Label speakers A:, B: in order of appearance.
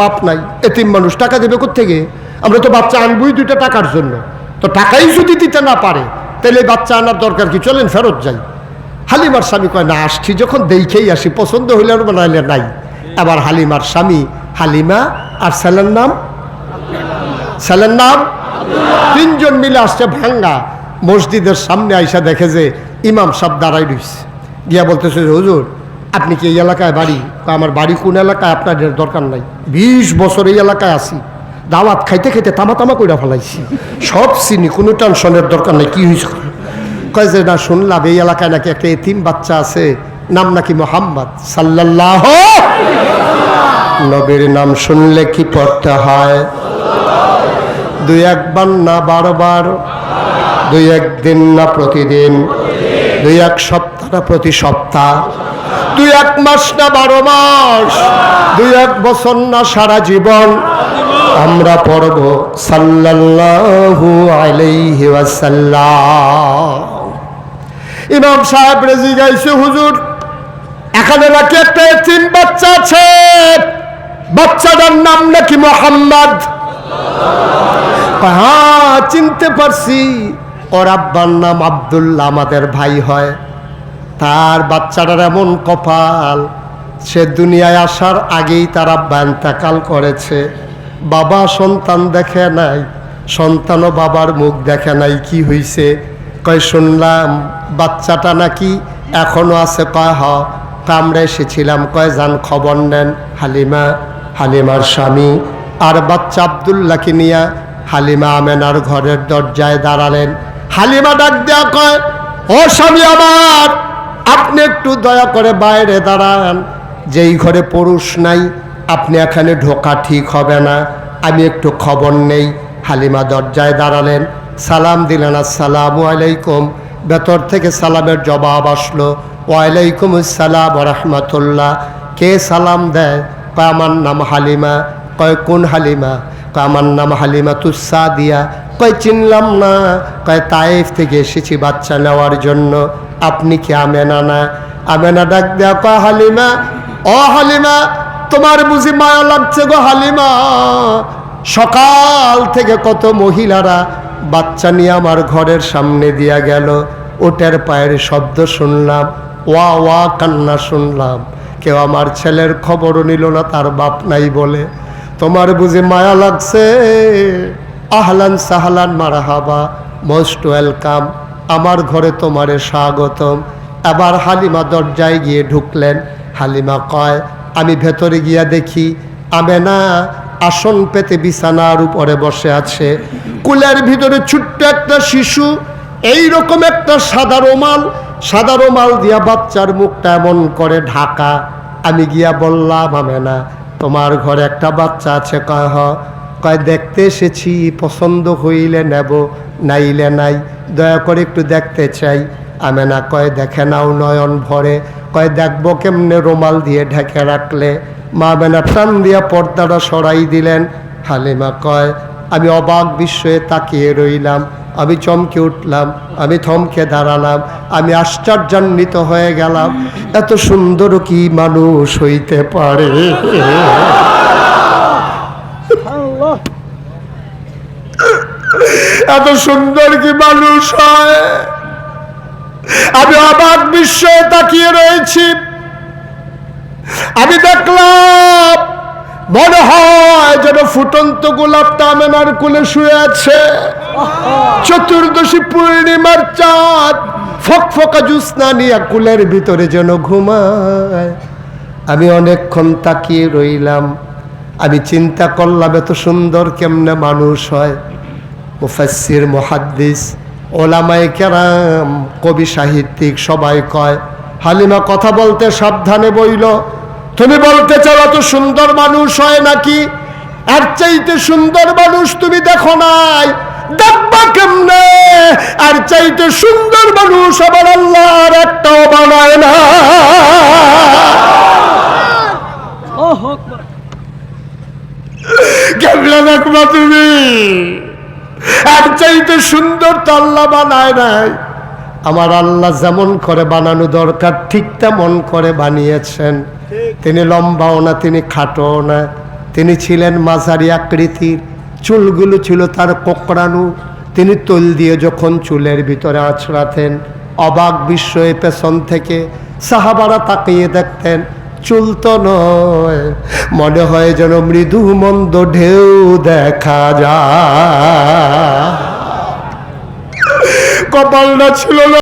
A: বাপ নাই, এতিম মানুষ, টাকা দেবে থেকে আমরা তো বাচ্চা আনবই দুইটা টাকার জন্য। তো টাকাই যদি দিতে না পারে, তাহলে বাচ্চা আনার দরকার কি? চলেন ফেরত যাই। হালিমার স্বামী কয়, না, আসছি যখন দেখেই আসি, পছন্দ হইলে আর বানাইলে নাই। আবার হালিমার স্বামী, হালিমা আর স্যালের নাম? ছেলের নাম? তিনজন মিলে আসছে ভাঙ্গা। মসজিদের সামনে আইসা দেখে যে ইমাম সাহেব দাঁড়াই রইছে। গিয়া বলতেছে, হুজুর আপনি কি এই এলাকায় বাড়ি? কয়, আমার বাড়ি কোন এলাকায় আপনার দরকার নাই। বিশ বছর এই এলাকায় আছি। দাওয়াত খাইতে খাইতে তামা তামা কইরা ফেলাইছি। সব চিনি কোনো টেনশনের দরকার নাই কি হয়েছে কয় যে না শুনলাম এই এলাকায় নাকি একটা এতিম বাচ্চা আছে নাম নাকি মোহাম্মদ সাল্লাল্লাহ নবীর নাম শুনলে কি পড়তে হয়? দুই একবার না বারবার? দুই একদিন না প্রতিদিন? দুই এক সপ্তাহ না প্রতি সপ্তাহ। দুই এক মাস না বারো মাস। দুই এক বছর না সারা জীবন। আমরা পড়ব সাল্লাল্লাহু আলাইহি ওয়াসাল্লাম। ইমাম সাহেব রেজি গাইছে, হুজুর, এখানে নাকি একটা এতিম বাচ্চা আছে। বাচ্চাটার নাম নাকি মোহাম্মদ? হ্যাঁ চিনতে পারছি। ওর আব্বার নাম আবদুল্লাহ আমাদের ভাই হয়। তার বাচ্চাটার এমন কপাল, সে দুনিয়ায় আসার আগেই তার আব্বা এন্তেকাল করেছে। বাবা সন্তান দেখে নাই, সন্তানও বাবার মুখ দেখে নাই, কি হইছে? কয়, শুনলাম বাচ্চাটা নাকি এখনও আছে। কয়, হ, কামড়ে এসেছিলাম। কয়, যান, খবর নেন হালিমা, হালিমার স্বামী। আর বাচ্চা আবদুল্লাহকে নিয়ে হালিমা আমেনার ঘরের দরজায় দাঁড়ালেন। হালিমা ডাক দেয়া কয়, ও স্বামী আমার, আপনি একটু দয়া করে বাইরে দাঁড়ান। যেই ঘরে পুরুষ নাই, আপনি এখানে ঢোকা ঠিক হবে না। আমি একটু খবর নেই। হালিমা দরজায় দাঁড়ালেন। সালাম দিলেন, আসসালামু আলাইকুম। ভেতর থেকে সালামের জবাব আসলো, ওয়ালাইকুম আসসালাম রহমতুল্লাহ। কে সালাম দেয়? কয়, আমার নাম হালিমা। কয়, কোন হালিমা? কয়, আমার নাম হালিমা তুসা দিয়া কয় চিনলাম না, কয় তাইফ থেকে এসেছি বাচ্চা নেওয়ার জন্য। আপনি কি আমেনা না? আমেনা ডাক দেয়া কয়, হালিমা, ও হালিমা, তোমার বুঝি মায়া লাগছে গো হালিমা। সকাল থেকে কত মহিলারা বাচ্চা নিয়ে আমার ঘরের সামনে দিয়া গেল। ওটার পায়ের শব্দ শুনলাম, ওয়া ওয়া কান্না শুনলাম। কেউ আমার ছেলের খবরও নিল না, তার বাপ নাই বলে। তোমার বুঝি মায়া লাগছে? আহলান সাহলান মারাহাবা, মোস্ট ওয়েলকাম। আমার ঘরে তোমারে স্বাগতম। এবার হালিমা দরজায় গিয়ে ঢুকলেন। হালিমা কয়, আমি ভেতরে গিয়া দেখি আমেনা আসন পেতে বিছানার উপরে বসে আছে। কুলের ভিতরে ছোট্ট একটা শিশু এই রকম একটা সাদা রোমাল। সাদা রোমাল দিয়া বাচ্চার মুখটা এমন করে ঢাকা। আমি গিয়া বললাম, আমেনা, তোমার ঘরে একটা বাচ্চা আছে, কয় হ। কয়, দেখতে এসেছি, পছন্দ হইলে নেব, নাইলে নাই, দয়া করে একটু দেখতে চাই। আমেনা কয়, দেখে নাও নয়ন ভরে। কয়, দেখব কেমনে রুমাল দিয়ে ঢেকে রাখলে। মা মেনা টান দিয়া পর্দাটা সরাই দিলেন। হালিমা কয়, আমি অবাক বিস্ময়ে তাকিয়ে রইলাম, আমি চমকে উঠলাম, আমি থমকে দাঁড়ালাম, আমি আশ্চর্যান্বিত হয়ে গেলাম। এত সুন্দর কি মানুষ হইতে পারে? এত সুন্দর কি মানুষ হয়? আমি অবাক বিস্ময়ে তাকিয়ে রয়েছি। আমি দেখলাম, মনে হয় যেন ফুটন্ত গোলাপটা আমেনার কুলে শুয়ে আছে। চতুর্দশী পূর্ণিমার চাঁদ, ফক ফকফকা জ্যোৎস্না নিয়ে কুলের ভিতরে যেন ঘুমায়। আমি অনেকক্ষণ তাকিয়ে রইলাম। আমি চিন্তা করলাম, এত সুন্দর কেমনে মানুষ হয়। মুফাসির মুহাদ্দিস ওলামাই কেরাম কবি সাহিত্যিক সবাই কয় হালিমা কথা বলতে সাবধানে বইল। তুমি বলতে চাও এত সুন্দর মানুষ হয় নাকি? আর চাইতে সুন্দর মানুষ তুমি দেখো নাই। দেখবা কেমনে? আর চাইতে সুন্দর মানুষ আবার আল্লাহর একটাও বানায় না। কেমনে দেখবা তুমি? আর চাইতে সুন্দর তো আল্লাহ বানায় নাই। আমার আল্লাহ যেমন করে বানানো দরকার ঠিক তেমন করে বানিয়েছেন। তিনি লম্বাও না তিনি খাটোও না। তিনি ছিলেন মাঝারি আকৃতির। চুলগুলো ছিল তার কোকড়ানো। তিনি তৈল দিয়ে যখন চুলের ভিতরে আছড়াতেন অবাক বিস্ময়ে পেছন থেকে সাহাবারা তাকিয়ে দেখতেন চুল তো নয়। মনে হয় যেন মৃদু মন্দ ঢেউ দেখা যা কপাল না ছিল না।